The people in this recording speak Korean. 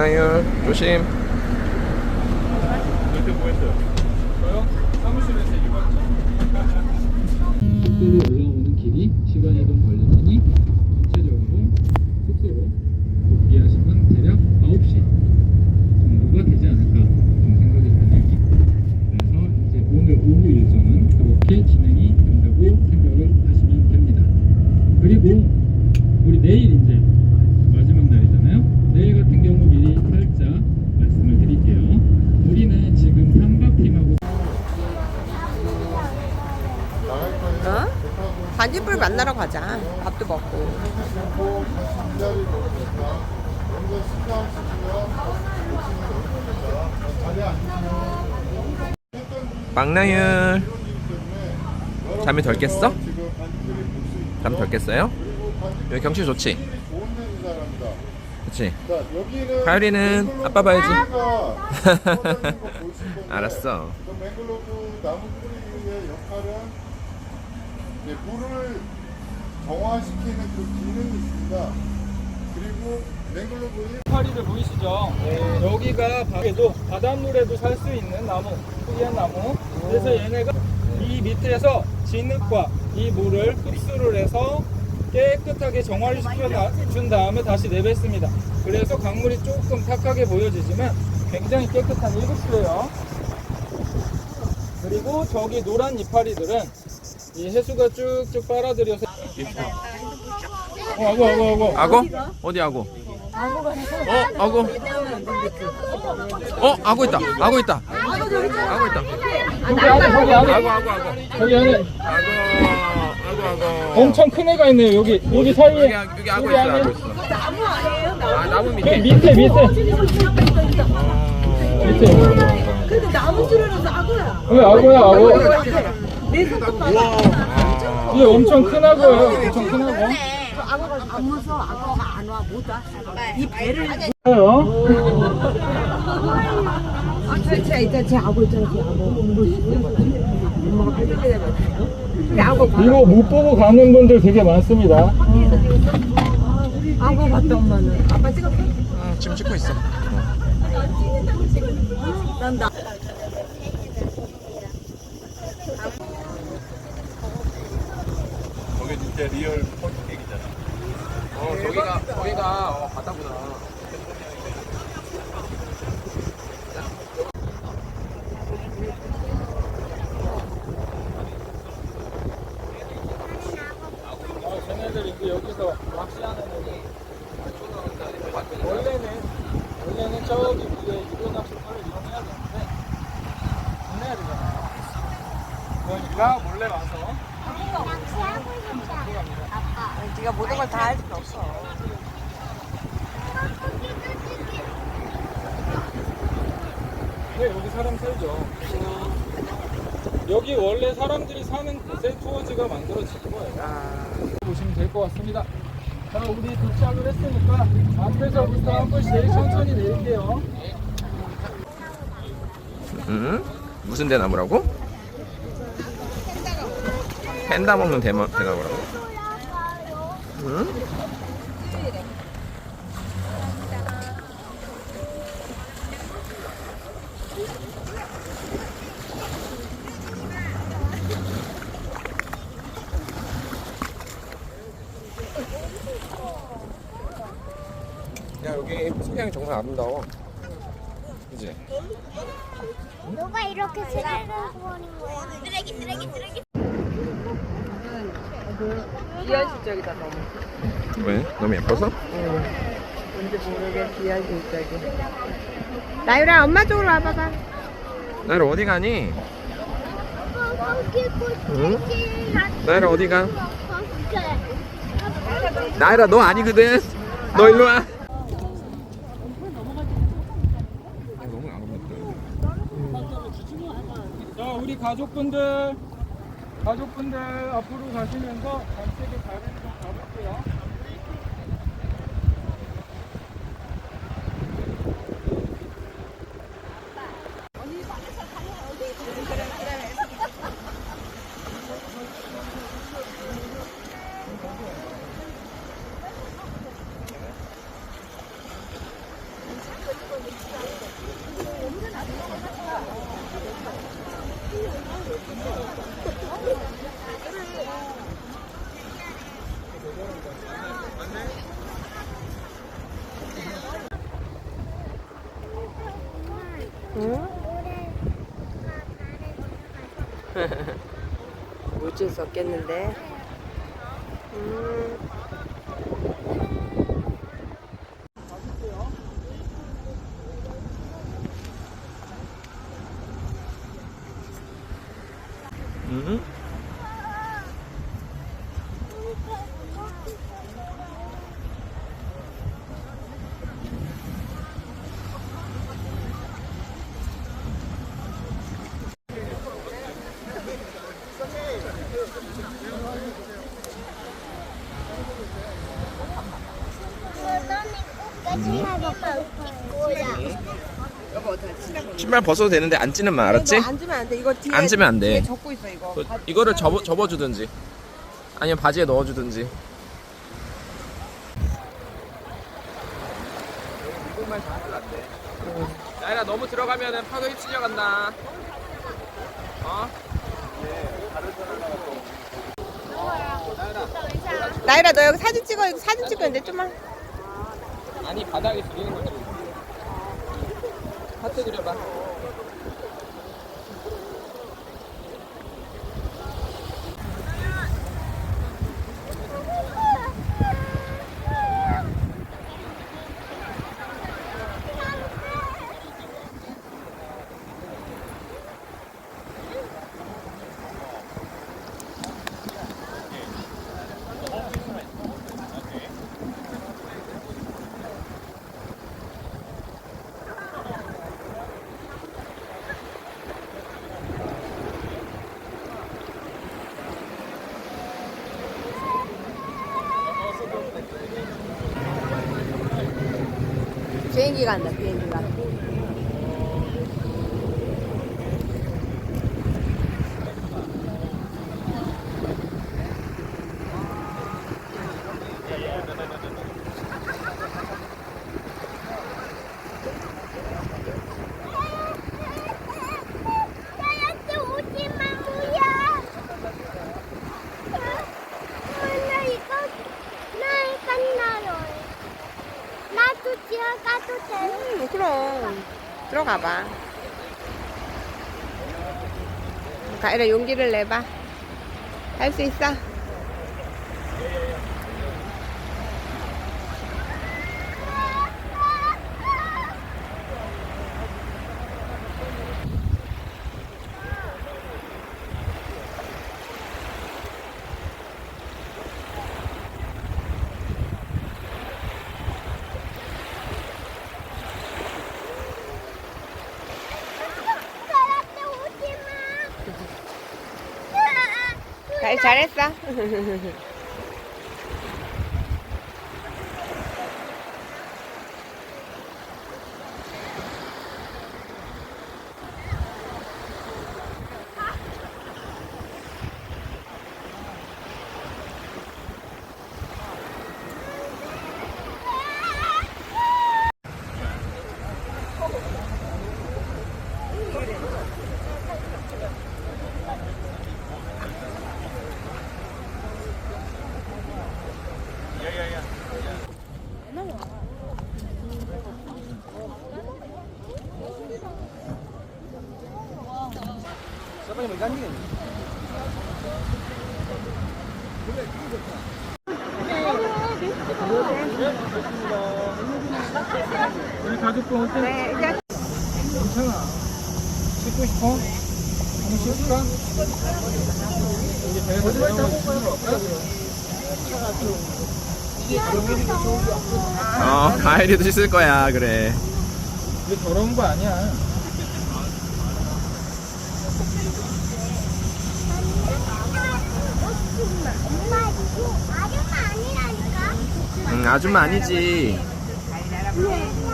박나율 조심. 올라오는 길이 시간이 좀 걸리더니 전체적으로 숙소로 복귀하시면 대략 9시 정도가 되지 않을까 좀 생각이 드네요. 그래서 이제 오늘 오후 일정은 그렇게 진행이 된다고 생각을 하시면 됩니다. 그리고 우리 내일 이제 마지막 날이잖아요. 내일 같은 경우 미리 살짝 말씀을 드릴게요. 우리는 지금 3박 팀하고 어? 반딧불 만나러 가자. 밥도 먹고. 박나율. 잠이 덜 깼어? 잠 덜 깼어요? 여기 경치 좋지? 그치? 가율이는 아빠 봐야지. 알았어. 그 맹글로브 이제 물을 정화시키는 그 기능이 있습니다. 그리고 맹글로브의 파리를 보이시죠? 여기가 밖에도 바닷물에도 살 수 있는 나무, 특이한 나무. 그래서 얘네가 이 밑에서 진흙과 이 물을 흡수를 해서 깨끗하게 정화를 시켜준 다음에 다시 내뱉습니다. 그래서 강물이 조금 탁하게 보여지지만 굉장히 깨끗한 일급수예요. 그리고 저기 노란 이파리들은 이 해수가 쭉쭉 빨아들여서 어, 아고 아고 아고 악어? 어디 악어? 어, 악어. 어, 악어 있다. 악어 있다. 악어 있다. 저기 안에 저기 안에 악어, 악어, 악어. 저기 안에 악어, 악어, 악어. 엄청 큰 애가 있네요 여기 여기 여기, 사이에 악- 여기 악어 있어, 악어 있어. 아, 나무 그 밑에. 밑에 밑에 어. 밑에 근데 나무 줄여놔서 악어야. 왜 악어야 악어 내 손톱 봐. 이게 엄청 큰 악어예요 엄청 큰 악어 악어가 안 무서워. 악어가 안 와. 못 와. 이 배를. 요 아, 저, 저, 있잖아. 제 악어 있잖아. 제 악어. 이거 못 보고 가는 분들 되게 많습니다 악어 봤다, 엄마는. 아빠 찍었어? 응, 지금 찍고 있어. 난 나. 저게 진짜 리얼 펀치객이잖아. 어, 저기가, 저기가, 어, 바다구나. 어, 쟤네들 이제 여기서 낚시하는 애들 원래는 원래는 저기 위에 유료 낚시터를 이용해야 되는데 보내야 되잖아요 그러니까 몰래 와서 네가 모든 걸 다 할 필요 없어. 네, 여기 사람 살죠. 여기 원래 사람들이 사는 곳에 투어지가 만들어진 거예요. 보시면 될 것 같습니다. 자, 우리 도착을 했으니까 앞에서부터 한 번씩 천천히 내릴게요. 응? 무슨 대나무라고? 펜다 먹는 대마, 대나무라고? 응? 야 여기 풍경이 정말 아름다워 그지? 누가 이렇게 쓰레기를 버린 거야? 쓰레기, 쓰레기, 쓰레기. 귀한 실적이다 너무. 왜? 너무 예뻐서? 뭔지 모르게 귀한 실적이. 나유라 엄마 쪽으로 와봐봐. 나를 어디 가니? 응? 응? 나이라 어디 가? 나이라 너 아니거든. 너 일로 와. 자, 우리 가족분들, 가족분들 앞으로 가시면서 좀 가볼 어쩔 수 없겠는데. 음. 응? 거야. 신발 벗어도 되는데 앉지는만 알았지? 이거 앉으면 안 돼. 이거 뒤에 앉으면 안 돼. 뒤에 접고 있어 이거. 그, 이거를 접어, 접어주든지 아니면 바지에 넣어주든지 나이라 너무 들어가면은 파도 휩쓸려 간다 어? 나이라 너 여기 사진 찍어 사진 찍었는데 좀만. 아니 바닥에 들리는 거지 하트 그려봐 비행기 간다 비행기가. 나한테 오지 마, 뭐야. 나 이거, 나 이거 나요. 나도 들어가도 돼. 음, 그럼 들어 가 봐. 가이라 용기를 내봐. 할 수 있어. 잘했어. 우리 가족분 어때? 네, 이제 괜찮아. 씻고 싶어? 한번 씻을까? 여기 배에서 씻으러 어 가을이도 씻을 거야 그래 이게 더러운 거 아니야. 엄마 이거 아줌마 아니지 왜?